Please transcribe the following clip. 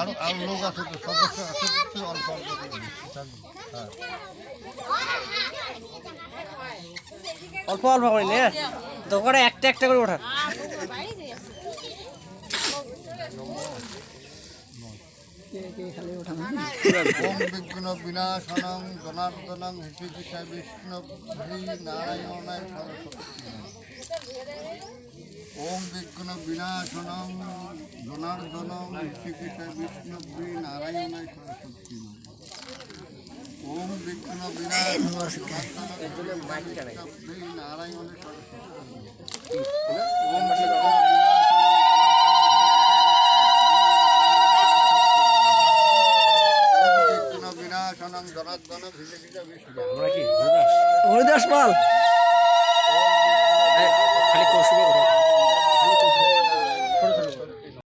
আর লোক আছে তো সদস্য আছে অল্প অল্প অল্প অল্প করে একটা একটা করে ওম বিঘ্ন বিনাশনং জনার্দনং হিসিকিষা বিষ্ণু নারায়ণায় সরস্বতী। ওম বিঘ্ন বিনাশনং জনার্দনং হিসিকিষা বিষ্ণু নারায়ণায় সরস্বতী ওম বিঘ্ন বিনাশনং নারায়ণে সরস্বতী হরিদাস? পাল। খালি কৌশল করো